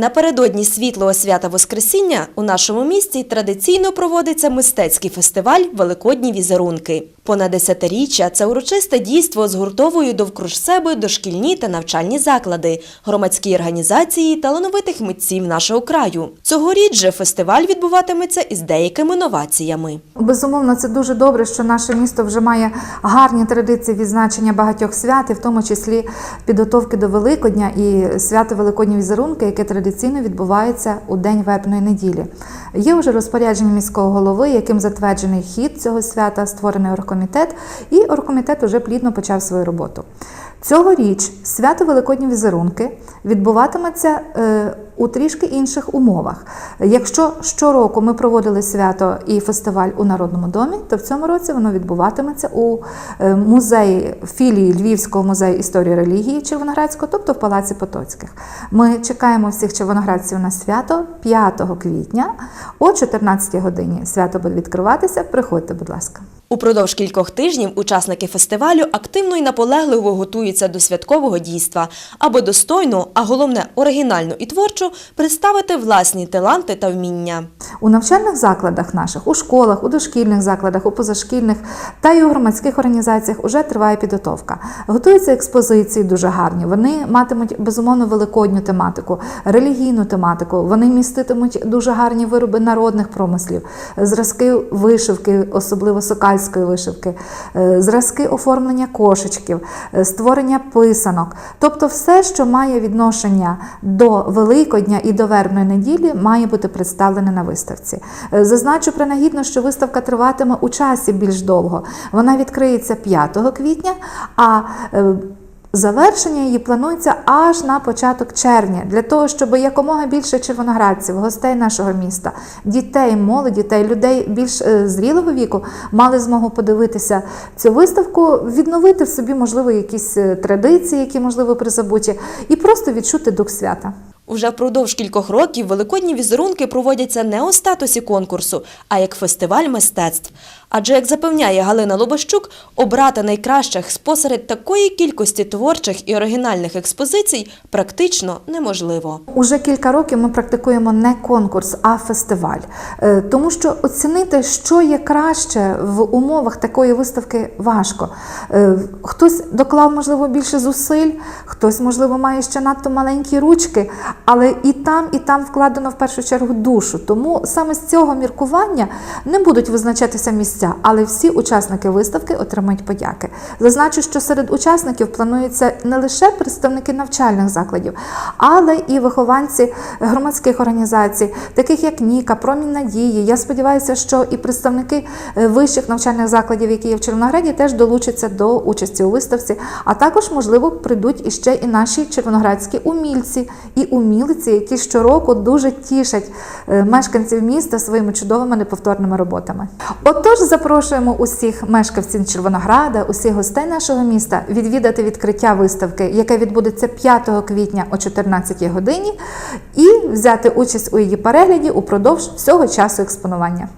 Напередодні світлого свята Воскресіння у нашому місті традиційно проводиться мистецький фестиваль Великодні візерунки. Понад десятиріччя це урочисте дійство згуртовує довкруж себе дошкільні та навчальні заклади, громадські організації талановитих митців нашого краю. Цьогоріч же фестиваль відбуватиметься із деякими новаціями. Безумовно, це дуже добре, що наше місто вже має гарні традиції відзначення багатьох свят, і в тому числі підготовки до Великодня і свято Великодні візерунки, яке традиційно відбувається у день вербної неділі. Є вже розпорядження міського голови, яким затверджений хід цього свята, створений оргкомітет, і оргкомітет уже плідно почав свою роботу. Цьогоріч свято Великодні візерунки відбуватиметься е, у трішки інших умовах. Якщо щороку ми проводили свято і фестиваль у Народному домі, то в цьому році воно відбуватиметься у е, музеї філії Львівського музею історії релігії Червоноградського, тобто в Палаці Потоцьких. Ми чекаємо всіх червоноградців на свято 5 квітня о 14 годині. Свято буде відкриватися. Приходьте, будь ласка. Упродовж кількох тижнів учасники фестивалю активно і наполегливо готуються до святкового дійства, аби достойно, а головне оригінально і творчо представити власні таланти та вміння. У навчальних закладах наших, у школах, у дошкільних закладах, у позашкільних та й у громадських організаціях вже триває підготовка. Готуються експозиції дуже гарні. Вони матимуть безумовно великодню тематику, релігійну тематику. Вони міститимуть дуже гарні вироби народних промислів, зразки вишивки, особливо сокальської вишивки, е, зразки оформлення кошечків, е, створення писанок. Тобто, все, що має відношення до Великодня і до вербної неділі, має бути представлене на виставці. Е, Зазначу принагідно, що виставка триватиме у часі більш довго. Вона відкриється 5 квітня, а Завершення її планується аж на початок червня, для того, щоб якомога більше червоноградців, гостей нашого міста, дітей, молоді та людей більш е, зрілого віку мали змогу подивитися цю виставку, відновити в собі, можливо, якісь е, традиції, які можливо призабуті, і просто відчути дух свята. Уже впродовж кількох років великодні візерунки проводяться не у статусі конкурсу, а як фестиваль мистецтв. Адже, як запевняє Галина Лобощук, обрати найкращих спосеред такої кількості творчих і оригінальних експозицій практично неможливо. Уже кілька років ми практикуємо не конкурс, а фестиваль. Е, Тому що оцінити, що є краще в умовах такої виставки, важко. Е, Хтось доклав, можливо, більше зусиль, хтось, можливо, має ще надто маленькі ручки, але і там, і там вкладено в першу чергу душу. Тому саме з цього міркування не будуть визначатися місця, але всі учасники виставки отримають подяки. Зазначу, що серед учасників плануються не лише представники навчальних закладів, але і вихованці громадських організацій, таких як Ніка, Промінь Надії. Я сподіваюся, що і представники е, вищих навчальних закладів, які є в Червонограді, теж долучаться до участі у виставці. А також, можливо, прийдуть іще і наші червоноградські умільці і умілиці, які щороку дуже тішать е, мешканців міста своїми чудовими неповторними роботами. Отож, запрошуємо усіх мешканців Червонограда, усіх гостей нашого міста відвідати відкриття виставки, яке відбудеться 5 квітня о 14 годині, і взяти участь у її перегляді упродовж всього часу експонування.